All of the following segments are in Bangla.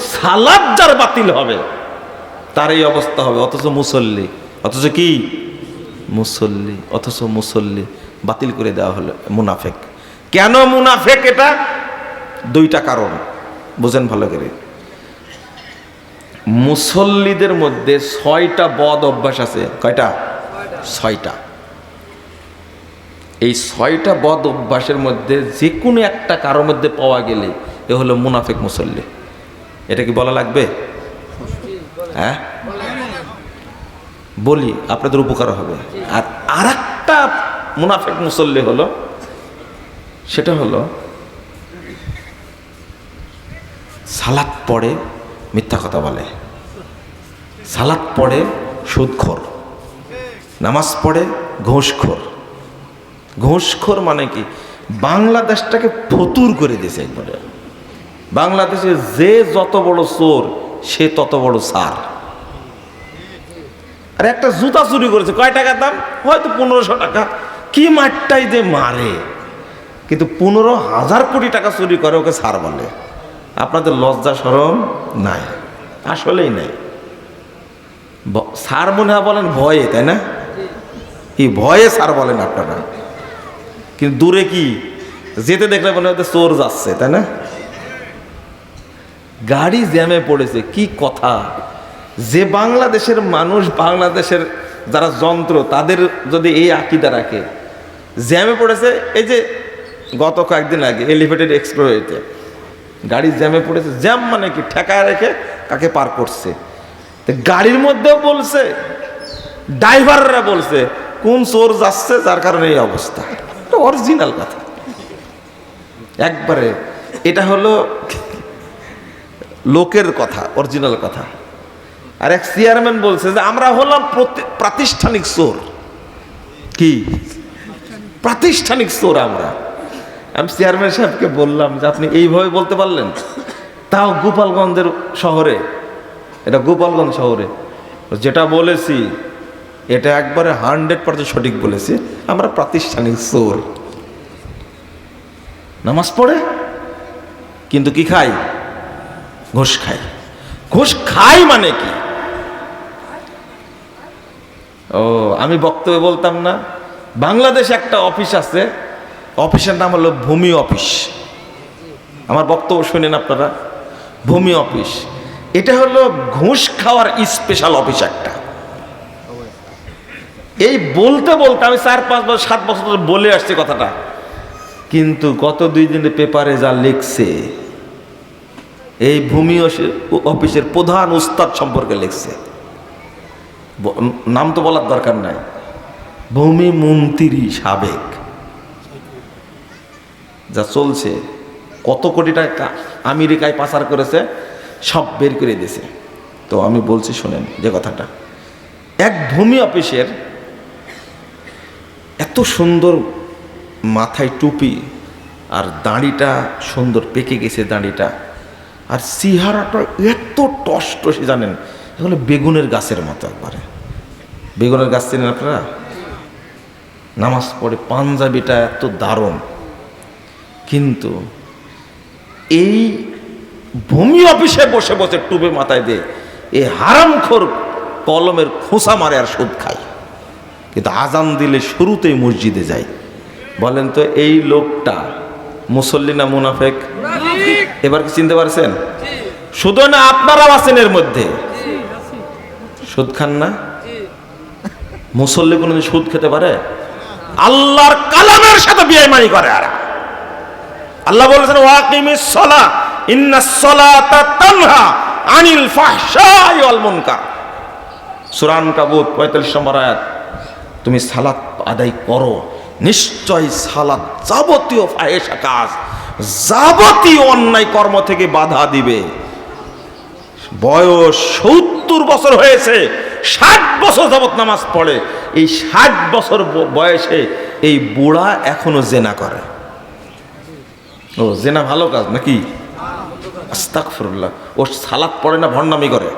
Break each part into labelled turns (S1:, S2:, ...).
S1: সালাদ যার বাতিল হবে তার এই অবস্থা হবে। অথচ মুসল্লি, অথচ কি? মুসল্লি, অথচ মুসল্লি বাতিল করে দেওয়া হলো, মুনাফেক। কেন মুনাফেক এটা? দুইটা কারণ, বুঝেন ভালো করে। মুসল্লিদের মধ্যে ছয়টা বদ অভ্যাস আছে। কয়টা? ছয়টা। এই ছয়টা বদ অভ্যাসের মধ্যে যে কোনো একটা কারোর মধ্যে পাওয়া গেলে এ হলো মুনাফেক মুসল্লি। এটা কি বলা লাগবে? হ্যাঁ? বলি, আপনাদের উপকার হবে। আর আর একটা মুনাফেক মুসল্লি হলো, সেটা হলো, সালাদ পড়ে মিথ্যা কথা বলে। সালাদ পড়ে সুদখোর। নামাজ পড়ে ঘোষখোর। ঘোষখোর মানে কি? বাংলাদেশটাকে ফতুর করে দিয়েছে একবারে। বাংলাদেশে যে যত বড় চোর, সে তত বড় সার। আর একটা জুতা চুরি করেছে, কয় টাকার দাম? হয়তো পনেরোশো টাকা। কি মাঠটাই যে মারে। কিন্তু পনেরো হাজার কোটি টাকা চুরি করে ওকে সার বলে। আপনাদের লজ্জা সরম নাই, আসলেই নাই। সার মনে হয় বলেন ভয়ে, তাই না? কি ভয়ে সার বলেন আপনারা। কিন্তু দূরে কি? যেতে দেখলে মনে হয় চোর যাচ্ছে, তাই না? গাড়ি জ্যামে পড়েছে, কি কথা? যে বাংলাদেশের মানুষ, বাংলাদেশের যারা যন্ত্র, তাদের যদি এই আকিদা রাখে, জ্যামে পড়েছে, এই যে গত কয়েকদিন আগে এলিভেটেড এক্সপ্লোরেতে গাড়ি জ্যামে পড়েছে, জ্যাম মানে কি? ঠেকায় রেখে কাকে পার করছে? গাড়ির মধ্যেও বলছে, ড্রাইভাররা বলছে, কোন চোর যাচ্ছে, যার কারণে এই অবস্থা। অরিজিনাল কথা। একবারে, এটা হলো লোকের কথা অরিজিনাল কথা। আর এক চেয়ারম্যান বলছে যে, আমরা হলাম প্রতি- প্রাতিষ্ঠানিক চোর। কি? প্রাতিষ্ঠানিক চোর আমরা। আমি চেয়ারম্যান সাহেবকে বললাম যে, আপনি এইভাবে বলতে পারলেন? তাও গোপালগঞ্জের শহরে। এটা গোপালগঞ্জ শহরে। যেটা বলেছি, এটা একবারে হান্ড্রেড পার্সেন্ট সঠিক বলেছি। আমরা প্রাতিষ্ঠানিক চোর। নামাজ পড়ে? কিন্তু কি খাই? ঘুষ খাই ঘুষ খাই মানে কি? ও, আমি বক্তব্য বলতাম না। বাংলাদেশে একটা অফিস আছে। অফিসের নাম হলো ভূমি অফিস। আমার বক্তব্য শুনেন আপনারা। ভূমি অফিস। এটা হলো ঘুষ খাওয়ার স্পেশাল অফিস একটা। এই বলতে বলতে আমি চার পাঁচ বছর, সাত বছর বলে আসছি কথাটা। কিন্তু গত দুই দিনে পেপারে যা লিখছে এই ভূমি অফি- অফিসের প্রধান উস্তাদ সম্পর্কে লিখছে। নাম তো বলার দরকার নাই। ভূমি মন্ত্রী সাবেক। যা চলছে, কত কোটি টাকা আমেরিকায় পাচার করেছে, সব বের করে দিয়েছে। তো আমি বলছি, শোনেন যে কথাটা। এক ভূমি অফিসের এত সুন্দর মাথায় টুপি আর দাড়িটা সুন্দর পেকে গেছে দাড়িটা। আর সিহারাটা এত টসটসে জানেন এগুলো বেগুনের গাছের মতো একবারে। বেগুনের গাছ চেনেন আপনারা? নামাজ পড়ে পাঞ্জাবিটা এত দারুণ। কিন্তু এই ভূমি অফিসে বসে বসে টুপে মাথায় দিয়ে এই হারামখোর কলমের খোঁসা মারে আর সুদ খায়। কিন্তু আজান দিলে শুরুতেই মসজিদে যায়। বলেন তো এই লোকটা মুসল্লি না মুনাফেক? এবার কি চিনতে পারছেন? শুধু না আপনারাও আছেন এর মধ্যে। সুদ খান না? মুসল্লি কোনোদিন সুদ খেতে পারে? আল্লাহর কালামের সাথে বিয়াইমানি করে আর। আল্লাহ বলেছেন ওয়াকিমিস সলা ইন্নাস সলাতা তানহা আনিল ফাহশাই ওয়াল মুনকার। সূরা আনকাবুত 45 নম্বর আয়াত। তুমি সালাত আদায় করো। নিশ্চয় সালাত যাবতীয় ফাহেসা কাজ যাবতীয় অন্যায় কর্ম থেকে বাধা দিবে। বয়স সত্তর বছর হয়েছে, ষাট বছর যাবত নামাজ পড়ে। এই ষাট বছর বয়সে এই বুড়া এখনও জেনা করে। ও, জেনা ভালো কাজ নাকি? ও সালাত পড়ে না ভণ্ডামি করে?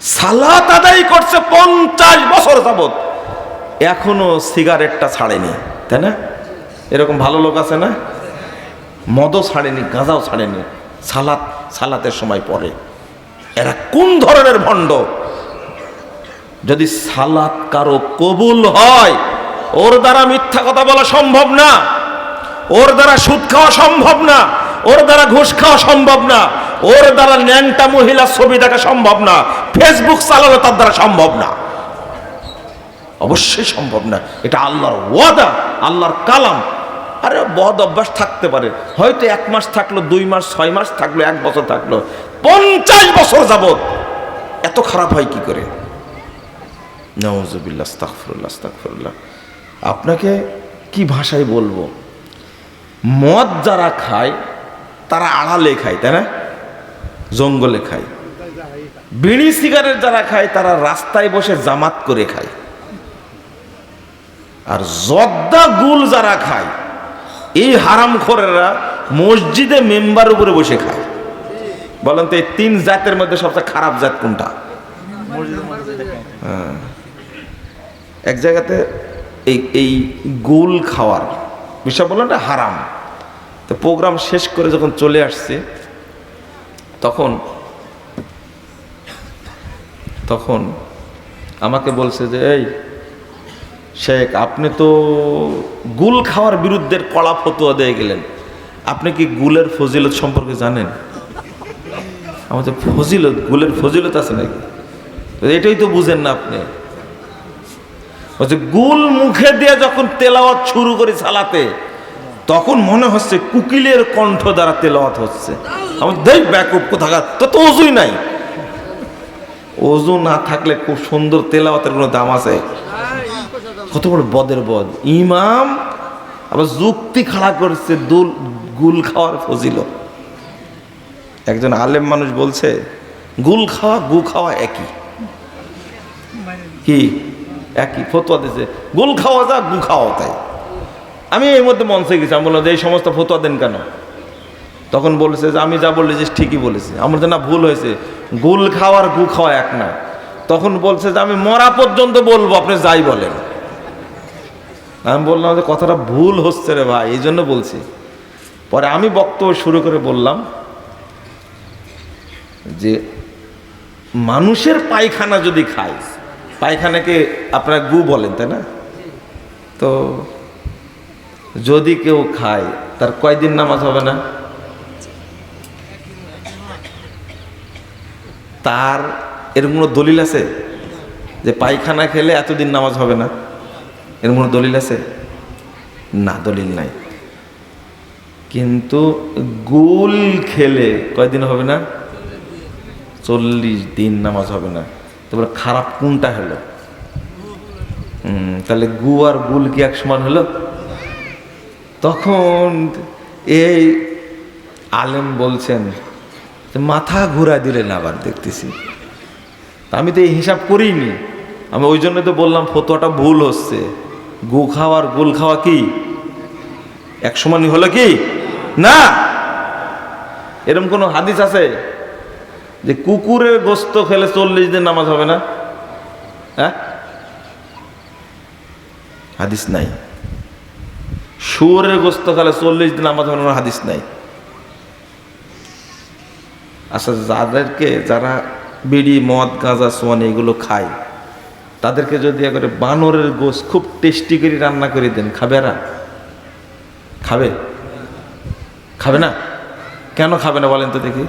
S1: সালাত আদায় করছে পঞ্চাশ বছর যাবত এখনও সিগারেটটা ছাড়েনি, তাই না? এরকম ভালো লোক আছে না? মদও ছাড়েনি, গাঁজাও ছাড়েনি, সালাত, সালাতের সময় পড়ে। এরা কোন ধরনের ভণ্ড? যদি সালাত কারও কবুল হয়, ওর দ্বারা মিথ্যা কথা বলা সম্ভব না, ওর দ্বারা সুদ খাওয়া সম্ভব না, ওর দ্বারা ঘুষ খাওয়া সম্ভব না, ওর দ্বারা ন্যাংটা মহিলা ছবি দেখা সম্ভব না, ফেসবুক চালানো তার দ্বারা সম্ভব না। অবশ্যই সম্ভব না। এটা আল্লাহর ওয়াদা, আল্লাহর কালাম। আরে বদ অভ্যাস থাকতে পারে। হয়তো এক মাস থাকল, দুই মাস, ছয় মাস থাকল, এক বছর থাকল। পঞ্চাশ বছর যাবত এত খারাপ হয় কি করে? আপনাকে কি ভাষায় বলব? মদ যারা খায়, তারা আড়ালে খায়, তাই না? জঙ্গলে খায়। বিড়ি, সিগারেট যারা খায়, তারা রাস্তায় বসে জামাত করে খায়। আর জর্দা গুল যারা খায় এই হারাম খোরেরা মসজিদে মেম্বার উপরে বসে খায়। বলেন তো এই তিন জাতের মধ্যে সবচেয়ে খারাপ জাত কোনটা? হ্যাঁ। এক জায়গাতে এই এই গোল খাওয়ার বিষয় বললেন না? হারাম। তো প্রোগ্রাম শেষ করে যখন চলে আসছে, তখন তখন আমাকে বলছে যে, এই শেখ, আপনি তো গুল খাওয়ার বিরুদ্ধে কড়া ফতুয়া দিয়ে গেলেন। আপনি কি গুলের ফজিলত সম্পর্কে জানেন? আমাদের ফজিলত, গুলের ফজিলত আছে নাকি? এটাই তো বুঝেন না আপনি। বলছে, গুল মুখে দিয়ে যখন তেলাওয়াত শুরু করি সালাতে, তখন মনে হচ্ছে কুকিলের কণ্ঠ দ্বারা তেলাওয়াত হচ্ছে। আমার দেখ ব্যাকুপ কোথাকার, তো তো অজুই নাই। অজু না থাকলে খুব সুন্দর তেলাওয়াতের কোনো দাম আছে? কত বড় বদের বদ। ইমাম আবার যুক্তি খাড়া করছে, দুল, গুল খাওয়ার ফজিল একজন আলেম মানুষ বলছে, গুল খাওয়া, গু খাওয়া একই। কি? একই, ফতোয়া দিছে, গুল খাওয়া যা, গু খাওয়া তাই। আমি এর মধ্যে মঞ্চে গেছি, আমি বললাম যে এই সমস্ত ফতোয়া দেন কেন? তখন বলেছে যে আমি যা বলেছি ঠিকই বলেছি। আমার না, ভুল হয়েছে। গুল খাওয়ার গু খাওয়া এক না। তখন বলছে যে আমি মরা পর্যন্ত বলব, আপনি যাই বলেন। আমি বললাম যে কথাটা ভুল হচ্ছে রে ভাই, এই জন্য বলছি। পরে আমি বক্তব্য শুরু করে বললাম যে মানুষের পায়খানা যদি খায়, পায়খানাকে আপনারা গু বলেন, তাই না? তো যদি কেউ খায়, তার কয়দিন নামাজ হবে না? তার এরকম কোনো দলিল আছে? যে পায়খানা খেলে এতদিন নামাজ হবে না? এরকম কোনো দলিল আছে? না, দলিল নাই। কিন্তু গুল খেলে কয়দিন হবে না? চল্লিশ দিন নামাজ হবে না। তারপরে খারাপ কোনটা হলো? তাহলে গু আর গুল কি এক সমান হলো? তখন এই আলেম বলছেন, মাথা ঘুরা দিলেন আবার দেখতেছি। আমি তো এই হিসাব করিনি। আমি ওই জন্য তো বললাম, ফতোয়াটা ভুল হচ্ছে। গু খাওয়ার গুল খাওয়া কি? এক সমানই হলো কি? না! এরকম কোনো হাদিস আছে যে কুকুরের গোস্ত খেলে চল্লিশ দিন নামাজ হবে না? হ্যাঁ? হাদিস নাই। শুয়োরের গোস্ত খেলে চল্লিশ দিন নামাজ হবে না হাদিস নাই। আচ্ছা যাদেরকে যারা বিড়ি, মদ, গাঁজা, সোয়ান এগুলো খায় তাদেরকে যদি একবারে বানরের গোস খুব টেস্টি করে রান্না করে দেন, খাবে এরা? খাবে? খাবে না? কেন খাবে না বলেন তো দেখি।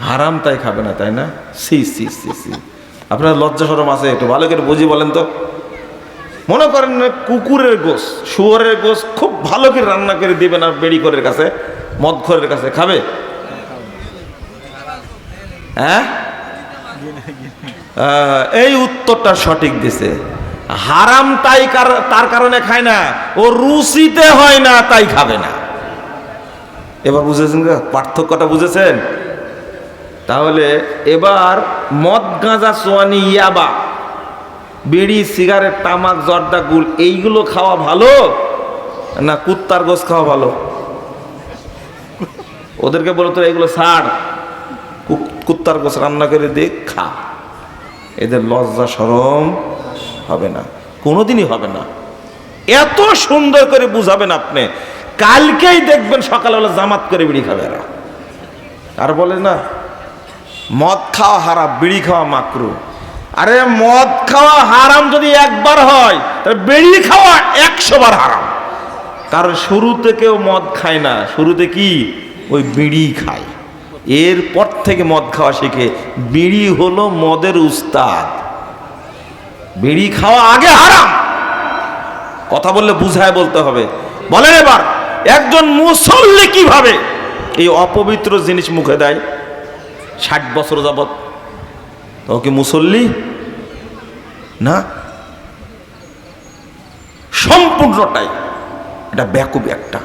S1: হারাম তাই খাবে না, তাই না? সি সি সি সি। আপনার লজ্জা সরম আছে একটু, ভালো করে বুঝি বলেন তো। মনে করেন না, কুকুরের গোস শুয়োরের গোস খুব ভালো করে রান্না করে দিবে আর বেড়ি করের কাছে মদখরের কাছে। খাবে? হ্যাঁ? এই উত্তরটা সঠিক দিছে। হারাম তাই তার কারণে খায় না, ও রুচিতে হয় না, তাই খাবে না। এবার বুঝেছেন? পার্থক্যটা বুঝেছেন? তাহলে এবার মদ গাঁজা, সোয়ানি, ইয়াবা, বিড়ি, সিগারেট, তামাক, জর্দা, গুল, এইগুলো খাওয়া ভালো না কুত্তার গোস খাওয়া ভালো? ওদেরকে বলো তো এগুলো কু- কুত্তার গোস রান্না করে দে, খা। এদের লজ্জা সরম হবে না, কোনোদিনই হবে না। এত সুন্দর করে বুঝাবেন আপনি, কালকেই দেখবেন সকালবেলা জামাত করে বিড়ি খাবে এরা। আর বলে না, মদ খাওয়া হারাম, বিড়ি খাওয়া মাকরু। আরে মদ খাওয়া হারাম যদি একবার হয়, তাহলে বিড়ি খাওয়া একশো বার হারাম। কারণ শুরুতে কেউ মদ খায় না, শুরুতে কি? ওই বিড়ি খায়। এরপর থেকে মদ খাওয়া শিখে। বিড়ি হলো মদের উস্তাদ। বিড়ি খাওয়া আগে হারাম। কথা বললে বুঝায় বলতে হবে। বলেন এবার, একজন মুসল্লি কীভাবে এই অপবিত্র জিনিস মুখে দেয়? ষাট বছর যাবৎ। তো কি মুসল্লি? না। সম্পূর্ণটাই। এটা ব্যাকুব একটা।